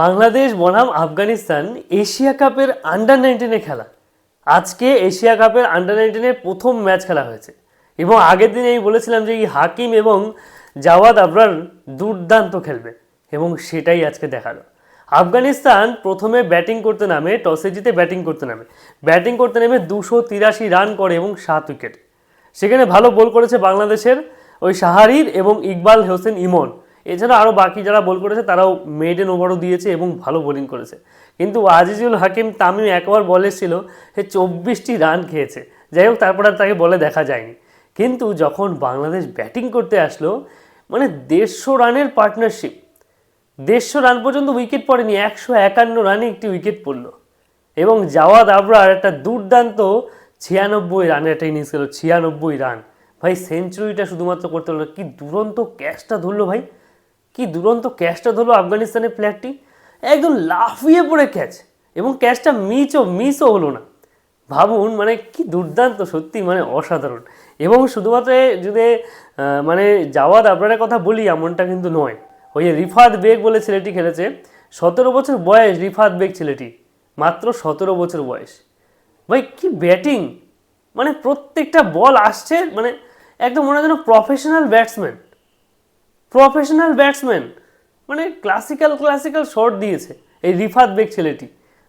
বাংলাদেশ বনাম আফগানিস্তান এশিয়া কাপের আন্ডার নাইনটিনে খেলা। আজকে এশিয়া কাপের আন্ডার নাইনটিনের প্রথম ম্যাচ খেলা হয়েছে। এবং আগের দিন আমি বলেছিলাম যে এই হাকিম এবং জাওয়াদ আবরার দুর্দান্ত খেলবে। এবং সেটাই আজকে দেখাল। আফগানিস্তান প্রথমে ব্যাটিং করতে নামে, টসে জিতে ব্যাটিং করতে নামে। ব্যাটিং করতে নেমে দুশো তিরাশি রান করে এবং সাত উইকেট সেখানে ভালো বল করেছে বাংলাদেশের ওই শাহারির এবং ইকবাল হোসেন ইমন। এছাড়া আরও বাকি যারা বল করেছে, তারাও মেডেন ওভারও দিয়েছে এবং ভালো বোলিং করেছে। কিন্তু আজিজুল হাকিম, তামিম একবার বলে ছিল সে চব্বিশটি রান খেয়েছে। যাই হোক, তারপর আর তাকে বলে দেখা যায়নি। কিন্তু যখন বাংলাদেশ ব্যাটিং করতে আসলো মানে দেড়শো রানের পার্টনারশিপ দেড়শো রান পর্যন্ত উইকেট পড়েনি, একশো একান্ন রানে একটি উইকেট পড়ল। এবং জাওয়াদ আবরার একটা দুর্দান্ত ছিয়ানব্বই রানের একটা ইনিংস গেল ছিয়ানব্বই রান ভাই সেঞ্চুরিটা শুধুমাত্র করতে না, কি দুরন্ত ক্যাচটা ধরলো ভাই। কি দুরন্ত ক্যাচটা ধরলো আফগানিস্তানের প্লেয়ারটি একদম লাফিয়ে পড়ে ক্যাচ এবং ক্যাচটা মিচও, মিসও হলো না। ভাবুন মানে কি দুর্দান্ত, সত্যি মানে অসাধারণ। এবং শুধুমাত্র যদি মানে জাওয়াদ আবরারের কথা বলি, এমনটা কিন্তু নয়। ওই যে রিফাত বেগ বলে ছেলেটি খেলেছে, সতেরো বছর বয়স রিফাত বেগ ছেলেটি। মাত্র সতেরো বছর বয়স। ভাই, কি ব্যাটিং মানে প্রত্যেকটা বল আসছে মানে একদম মনে হয় যেন প্রফেশনাল ব্যাটসম্যান প্রফেশনাল ব্যাটসম্যান মানে ক্লাসিক্যাল ক্লাসিক্যাল শট দিয়েছে, এই রিফাত বেগ ছেলেটি।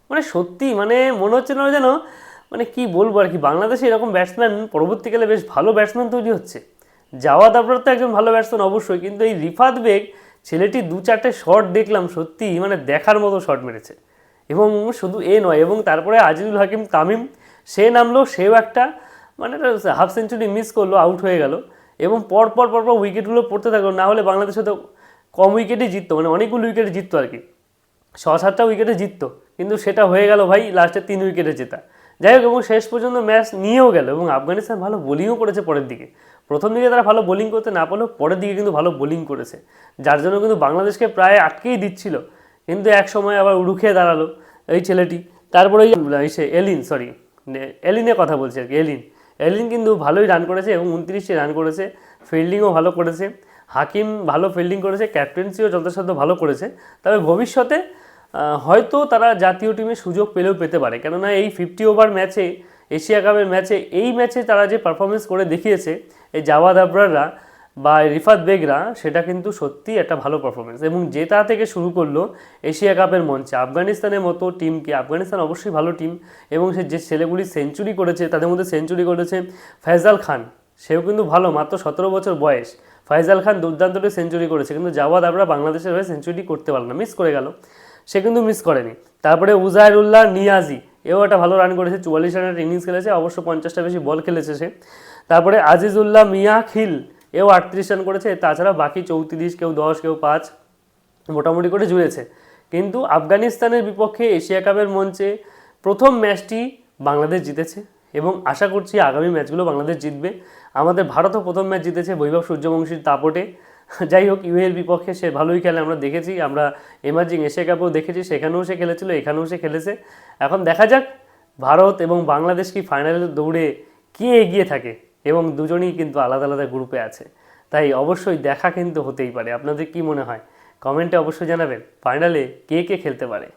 মানে সত্যি মানে মনে হচ্ছে না যেন মানে কি বলব আর কি, বাংলাদেশে এরকম ব্যাটসম্যান পরবর্তীকালে বেশ ভালো ব্যাটসম্যান তৈরি হচ্ছে। জাওয়াদ আবরার তো একজন ভালো ব্যাটসম্যান অবশ্যই, কিন্তু এই রিফাত বেগ ছেলেটি দু চারটে শট দেখলাম, সত্যি মানে দেখার মতো শট মেরেছে। এবং শুধু এ নয়, এবং তারপরে আজিজুল হাকিম তামিম, সে নামলো, সেও একটা মানে হাফ সেঞ্চুরি মিস করল আউট হয়ে গেল। এবং পর পর পর পর উইকেটগুলো পড়তে থাকল না হলে বাংলাদেশে তো কম উইকেটে জিততো মানে অনেকগুলো উইকেটে জিততো আর কি। ছ সাতটা উইকেটে জিততো, কিন্তু সেটা হয়ে গেল ভাই লাস্টে তিন উইকেটে জেতা। যাই হোক, এবং শেষ পর্যন্ত ম্যাচ নিয়েও গেল, এবং আফগানিস্তান ভালো বোলিংও করেছে পরের দিকে। প্রথম দিকে তারা ভালো বোলিং করতে না পারলেও পরের দিকে কিন্তু ভালো বোলিং করেছে। যার জন্য কিন্তু বাংলাদেশকে প্রায় আটকেই দিচ্ছিল, কিন্তু এক সময় আবার উড়ুখে দাঁড়াল এই ছেলেটি। তারপরে এলিন সরি এলিনের কথা বলছি আর কি, এলিন। এলিন কিন্তু ভালোই রান করেছে এবং উনত্রিশটি রান করেছে ফিল্ডিংও ভালো করেছে। হাকিম ভালো ফিল্ডিং করেছে ক্যাপ্টেন্সিও যথাসাধ্য ভালো করেছে। তবে ভবিষ্যতে হয়তো তারা জাতীয় টিমে সুযোগ পেলেও পেতে পারে। কেননা এই ফিফটি ওভার ম্যাচে এশিয়া কাপের ম্যাচে এই ম্যাচে তারা যে পারফরমেন্স করে দেখিয়েছে, এই জাওয়াদ আবরাররা বা রিফাত বেগরা সেটা কিন্তু সত্যি একটা ভালো পারফরমেন্স এবং জেতা থেকে শুরু করল এশিয়া কাপের মঞ্চে। আফগানিস্তানের মতো টিমকে আফগানিস্তান অবশ্যই ভালো টিম এবং সে যে ছেলেগুলি সেঞ্চুরি করেছে, তাদের মধ্যে সেঞ্চুরি করেছে ফয়জাল খান। সেও কিন্তু ভালো, মাত্র সতেরো বছর বয়স। ফয়জাল খান দুর্দান্তটি সেঞ্চুরি করেছে, কিন্তু জাওয়াদ আবরা বাংলাদেশের হয়ে সেঞ্চুরি করতে পারল না মিস করে গেল। সে কিন্তু মিস করেনি। তারপরে উজায়রুল্লাহ নিয়াজি, এও একটা ভালো রান করেছে, চুয়াল্লিশ রানের ইনিংস খেলেছে, অবশ্য পঞ্চাশটা বেশি বল খেলেছে সে। তারপরে আজিজুল্লাহ মিয়া খিল এও আটত্রিশ রান করেছে, তাছাড়া বাকি চৌত্রিশ, কেউ দশ, কেউ পাঁচ মোটামুটি করে জুড়েছে। কিন্তু আফগানিস্তানের বিপক্ষে এশিয়া কাপের মঞ্চে প্রথম ম্যাচটি বাংলাদেশ জিতেছে এবং আশা করছি আগামী ম্যাচগুলো বাংলাদেশ জিতবে। আমাদের ভারতও প্রথম ম্যাচ জিতেছে বৈভব সূর্যবংশীর দাপটে। যাই হোক ইউএর বিপক্ষে সে ভালোই খেলে আমরা দেখেছি, আমরা এমার্জিং এশিয়া কাপেও দেখেছি, সেখানেও সে খেলেছিল, এখানেও সে খেলেছে। এখন দেখা যাক ভারত এবং বাংলাদেশ কি ফাইনালে দৌড়ে কে এগিয়ে থাকে। এবং দুজনেই কিন্তু আলাদা আলাদা গ্রুপে আছে। তাই অবশ্যই দেখা কিন্তু হতেই পারে। আপনাদের কি মনে হয়? কমেন্টে অবশ্যই জানাবেন। ফাইনালে কে কে খেলতে পারে?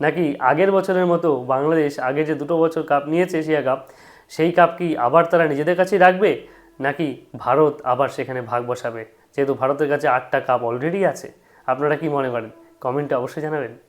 নাকি আগের বছরের মতো বাংলাদেশ আগে যে দুটো বছর কাপ নিয়েছে এশিয়া কাপ সেই কাপ কি আবার তারা নিজেদের কাছেই রাখবে? নাকি ভারত আবার সেখানে ভাগ বসাবে? যেহেতু ভারতের কাছে আটটা কাপ অলরেডি আছে। আপনারা কি মনে করেন? কমেন্টে অবশ্যই জানাবেন।